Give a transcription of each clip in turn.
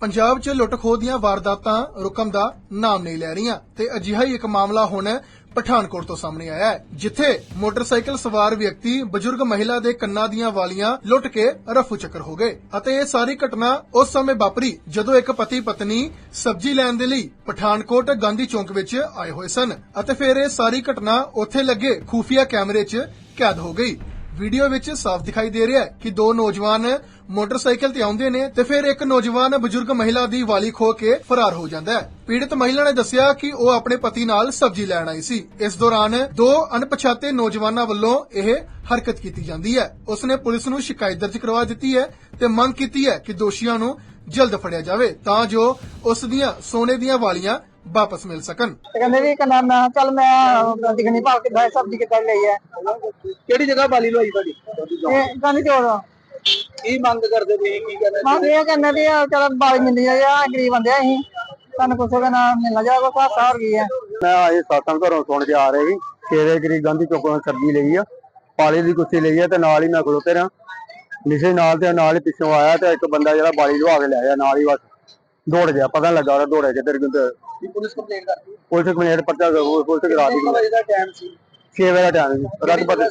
ਪੰਜਾਬ 'ਚ ਲੁੱਟ-ਖੋਹ ਦੀਆਂ ਵਾਰਦਾਤਾਂ ਰੁਕਮ ਦਾ ਨਾਮ ਨਹੀਂ ਲੈ ਰਹੀਆਂ ਤੇ ਅਜਿਹਾ ਹੀ ਇੱਕ ਮਾਮਲਾ ਹੁਣ ਪਠਾਨਕੋਟ ਤੋਂ ਸਾਹਮਣੇ ਆਇਆ ਹੈ, ਜਿੱਥੇ ਮੋਟਰਸਾਈਕਲ ਸਵਾਰ ਵਿਅਕਤੀ ਬਜ਼ੁਰਗ ਮਹਿਲਾ ਦੇ ਕੰਨਾਂ ਦੀਆਂ ਵਾਲੀਆਂ ਲੁੱਟ ਕੇ ਰਫੂ ਚੱਕਰ ਹੋ ਗਏ ਅਤੇ ਇਹ ਸਾਰੀ ਘਟਨਾ ਉਸ ਸਮੇਂ ਵਾਪਰੀ ਜਦੋਂ ਇੱਕ ਪਤੀ ਪਤਨੀ ਸਬਜ਼ੀ ਲੈਣ ਦੇ ਲਈ ਪਠਾਨਕੋਟ ਗਾਂਧੀ ਚੌਂਕ ਵਿੱਚ ਆਏ ਹੋਏ ਸਨ ਅਤੇ ਫਿਰ ਇਹ ਸਾਰੀ ਘਟਨਾ ਉੱਥੇ ਲੱਗੇ ਖੂਫੀਆ ਕੈਮਰੇ 'ਚ ਕੈਦ ਹੋ ਗਈ। ਵੀਡੀਓ ਵਿੱਚ ਸਾਫ਼ ਦਿਖਾਈ ਦੇ ਰਿਹਾ ਹੈ ਕਿ ਦੋ ਨੌਜਵਾਨ ਮੋਟਰਸਾਈਕਲ ਤੇ ਆਉਂਦੇ ਨੇ ਤੇ ਫਿਰ ਇੱਕ ਨੌਜਵਾਨ ਬਜ਼ੁਰਗ ਮਹਿਲਾ ਦੀ ਵਾਲੀ ਖੋ ਕੇ ਫਰਾਰ ਹੋ ਜਾਂਦਾ ਹੈ। ਪੀੜਤ ਮਹਿਲਾ ਨੇ ਦੱਸਿਆ ਕਿ ਉਹ ਆਪਣੇ ਪਤੀ ਨਾਲ ਸਬਜ਼ੀ ਲੈਣ ਆਈ ਸੀ। ਇਸ ਦੌਰਾਨ ਦੋ ਅਣਪਛਾਤੇ ਨੌਜਵਾਨਾਂ ਵੱਲੋਂ ਇਹ ਹਰਕਤ ਕੀਤੀ ਜਾਂਦੀ ਹੈ। ਉਸਨੇ ਪੁਲਿਸ ਨੂੰ ਸ਼ਿਕਾਇਤ ਦਰਜ ਕਰਵਾ ਦਿੱਤੀ ਹੈ ਤੇ ਮੰਗ ਕੀਤੀ ਹੈ ਕਿ ਦੋਸ਼ੀਆਂ ਨੂੰ ਜਲਦ ਫੜਿਆ ਜਾਵੇ ਤਾਂ ਜੋ ਉਸ ਦੀਆਂ ਸੋਨੇ ਦੀਆਂ ਵਾਲੀਆਂ ਵਾਪਸ ਮਿਲ ਸਕਣ। ਤੇ ਕਹਿੰਦੇ ਵੀ ਕਹਿੰਦਾ ਮੈਂ ਕਿਹਾ ਚੱਲ ਮੈਂ ਦਿਖਣੀ ਭਾਲ ਕਿੱਦਾਂ ਇਹ ਸਬਜ਼ੀ ਕਿੱਦਾਂ ਲਈ ਹੈ। ਕਿਹੜੀ ਜਗ੍ਹਾ ਬਾਲੀ ਲਵਾਈ ਤੁਹਾਡੀ? ਇਹ ਗਾਂਧੀ ਚੋਰ ਕੀ ਮੰਗ ਕਰਦੇ ਵੀ ਕੀ ਕਹਿੰਦੇ ਮੰਗ ਇਹ ਕਹਿੰਦੇ ਵੀ ਆਹ ਚੱਲ ਬਾਲੀ ਮਿਲਦੀ ਆ ਜਾਂ ਗਰੀਬ ਬੰਦੇ ਆ ਅਸੀਂ। ਸਾਨੂੰ ਕੁਛ ਨਾਮ ਮਿਲਣਾ ਜਾਏਗਾ ਕੋਈ ਹਾਸਾ ਹੋ ਗਈ ਹੈ ਮੈਂ ਆਏ ਸਾਤਾਂ ਘਰੋਂ ਸੁਣ ਕੇ ਆ ਰਹੇ ਸੀ ਛੇਰੇ ਕਰੀ ਗਾਂਧੀ ਚੌਕੋਂ ਸਬਜ਼ੀ ਲਈ ਆ ਪਾਲੇ ਦੀ ਕੁੱਤੀ ਲਈ ਆ ਤੇ ਨਾਲ ਹੀ ਮੈਂ ਖਲੋਤੇ ਰਾਂ। ਨਿਸ਼ੇ ਨਾਲ ਤੇ ਨਾਲ ਹੀ ਪਿੱਛੋਂ ਆਇਆ ਤੇ ਇੱਕ ਬੰਦਾ ਜਿਹੜਾ ਬਾਲੀ ਲਵਾ ਕੇ ਲੈ ਗਿਆ ਨਾਲ ਹੀ ਬਸ। ਦੌੜ ਗਿਆ ਪਤਾ ਲੱਗਾ ਉਹ ਦੌੜਿਆ ਕਿੱਧਰ ਕਿੱਧਰ ਪੁਲਿਸ ਕੰਪਲੇਂਟ ਕਰਤੀ? ਪੁਲਿਸ ਕਮੇਟ ਪਰਚਾ ਪੁਲਿਸ ਕਰਾ ਦਿੱਤੀ। ਵਜੇ ਦਾ ਟਾਈਮ ਸੀ? 6 ਵਜੇ ਦਾ ਟਾਈਮ ਸੀ। ਰਾਤ ਪਤਾ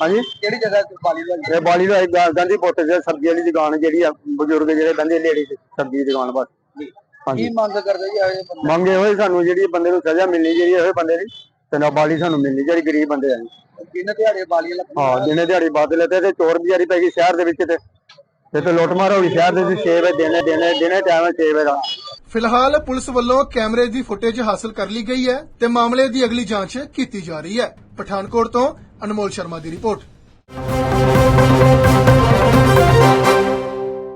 ਹਾਂਜੀ? ਕਿਹੜੀ ਜਗ੍ਹਾ ਤੇ ਬਾਲੀ ਲਵਾਈ ਇਹ ਬਾਲੀ ਦਾ ਗਾਂਧੀ ਪੋਤੇ ਦੇ ਸਬਜ਼ੀ ਵਾਲੀ ਦੁਕਾਨ ਜਿਹੜੀ ਆ ਬਜ਼ੁਰਗ ਜਿਹੜੇ ਬੰਦੇ ਲੇਡੀ ਸਬਜ਼ੀ ਦੀ ਦੁਕਾਨ ਬਸ। ਹਾਂਜੀ। ਕੀ ਮੰਗ ਕਰਦੇ ਜੀ ਆਏ ਬੰਦੇ? ਮੰਗੇ ਹੋਏ ਸਾਨੂੰ ਜਿਹੜੀ ਬੰਦੇ ਨੂੰ ਸਜ਼ਾ ਮਿਲਣੀ ਜਿਹੜੀ ਹੋਏ ਬੰਦੇ ਦੀ ਤੇ ਨਾ ਬਾਲੀ ਸਾਨੂੰ ਮਿਲਣੀ ਜਿਹੜੀ ਗਰੀਬ ਬੰਦੇ ਆ। ਕਿੰਨੇ ਦਿਹਾੜੇ ਬਾਲੀ ਲੱਗ ਹਾਂ ਦਿਨੇ ਦਿਹਾੜੀ ਬਾਦ ਲੈਤੇ ਤੇ ਚੋਰ ਬਿਆਰੀ ਪੈ ਗਈ ਸ਼ਹਿਰ ਦੇ ਵਿੱਚ ਤੇ। ਤੇ ਤੇ ਲੁੱਟਮਾਰ ਸ਼ਹਿਰ ਦੇ 6 ਵਜੇ, ਦਿਨੇ ਦਿਨੇ ਦਿਨੇ ਟਾਈਮ 6 ਵਜੇ ਦਾ। ਫਿਲਹਾਲ ਪੁਲਿਸ ਵੱਲੋਂ ਕੈਮਰੇ ਦੀ ਫੁਟੇਜ ਹਾਸਲ ਕਰ ਲਈ ਗਈ ਹੈ ਤੇ ਮਾਮਲੇ ਦੀ ਅਗਲੀ ਜਾਂਚ ਕੀਤੀ ਜਾ ਰਹੀ ਹੈ। ਪਠਾਨਕੋਟ ਤੋਂ ਅਨਮੋਲ ਸ਼ਰਮਾ ਦੀ ਰਿਪੋਰਟ।